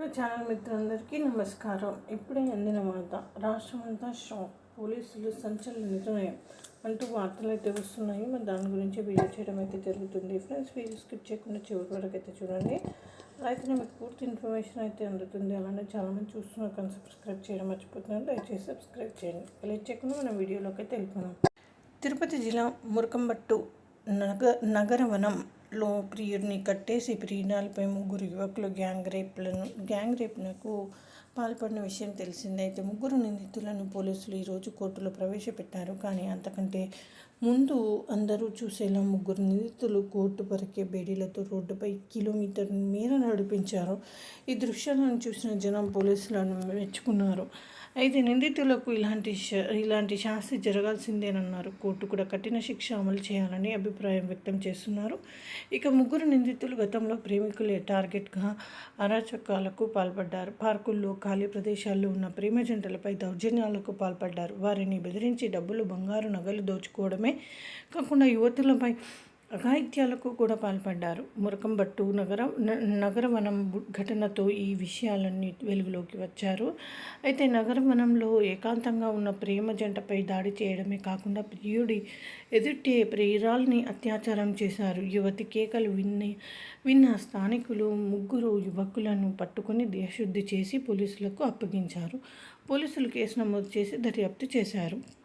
నా ఛానల్ మిత్రులందరికీ నమస్కారం. ఇప్పుడే అందిన వార్త రాష్ట్రమంతా షాక్ పోలీసులు సంచలన నిర్ణయం అంటూ వార్తలు అయితే వస్తున్నాయి. మరి దాని గురించి వీడియో చేయడం అయితే జరుగుతుంది. ఫ్రెండ్స్ వీడియో స్కిప్ చేయకుండా చివరి వరకు అయితే చూడండి. అయితే మీకు పూర్తి ఇన్ఫర్మేషన్ అయితే అందుతుంది. అలానే చాలామంది చూస్తున్నారు కానీ సబ్స్క్రైబ్ చేయడం మర్చిపోతున్నారు. దయచేసి సబ్స్క్రైబ్ చేయండి. లేట్ చేయకుండా మనం వీడియోలోకి అయితే వెళ్ళిపోదాం తిరుపతి జిల్లా మురకంబట్టు నగ లో ప్రియుడిని కట్టేసి ప్రియురాలపై ముగ్గురు యువకులు గ్యాంగ్ రేప్లను గ్యాంగ్ రేప్లకు పాల్పడిన విషయం తెలిసిందైతే ముగ్గురు నిందితులను పోలీసులు ఈరోజు కోర్టులో ప్రవేశపెట్టారు. కానీ అంతకంటే ముందు అందరూ చూసేలా ముగ్గురు నిందితులు కోర్టు పరికే బేడీలతో రోడ్డుపై కిలోమీటర్ మేర నడిపించారు. ఈ దృశ్యాలను చూసిన జనం పోలీసులను మెచ్చుకున్నారు. అయితే నిందితులకు ఇలాంటి శ- ఇలాంటి శాస్తి జరగాల్సిందేనన్నారు. కోర్టు కూడా కఠిన శిక్ష అమలు చేయాలని అభిప్రాయం వ్యక్తం చేస్తున్నారు. ఇక ముగ్గురు నిందితులు గతంలో ప్రేమికులే టార్గెట్గా అరాచకాలకు పాల్పడ్డారు. పార్కుల్లో ఖాళీ ప్రదేశాల్లో ఉన్న ప్రేమ జంటలపై దౌర్జన్యాలకు పాల్పడ్డారు. వారిని బెదిరించి డబ్బులు బంగారు నగలు దోచుకోవడమే కాకుండా యువతులపై అఘాయిత్యాలకు కూడా పాల్పడ్డారు. మురకంబట్టు నగర నగరవనం ఘటనతో ఈ విషయాలన్నీ వెలుగులోకి వచ్చారు. అయితే నగరవనంలో ఏకాంతంగా ఉన్న ప్రేమ జంటపై దాడి చేయడమే కాకుండా ప్రియుడి ఎదుటే ప్రియురాల్ని అత్యాచారం చేశారు. యువతి కేకలు విన్ని విన్న స్థానికులు ముగ్గురు యువకులను పట్టుకుని దేశశుద్ధి చేసి పోలీసులకు అప్పగించారు. పోలీసులు కేసు నమోదు చేసి దర్యాప్తు చేశారు.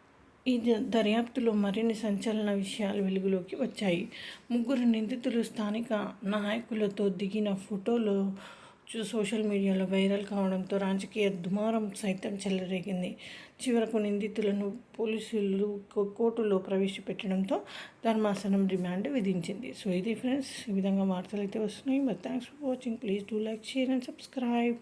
ఈ దర్యాప్తులో మరిన్ని సంచలన విషయాలు వెలుగులోకి వచ్చాయి. ముగ్గురు నిందితులు స్థానిక నాయకులతో దిగిన ఫోటోలో చూ- సోషల్ మీడియాలో వైరల్ కావడంతో రాజకీయ దుమారం సైతం చెలరేగింది. చివరకు నిందితులను పోలీసులు కోర్టులో ప్రవేశపెట్టడంతో ధర్మాసనం రిమాండ్ విధించింది. సో ఇది ఫ్రెండ్స్ ఈ విధంగా వార్తలు అయితే వస్తున్నాయి. మరి thanks for watching. Please do like share and subscribe.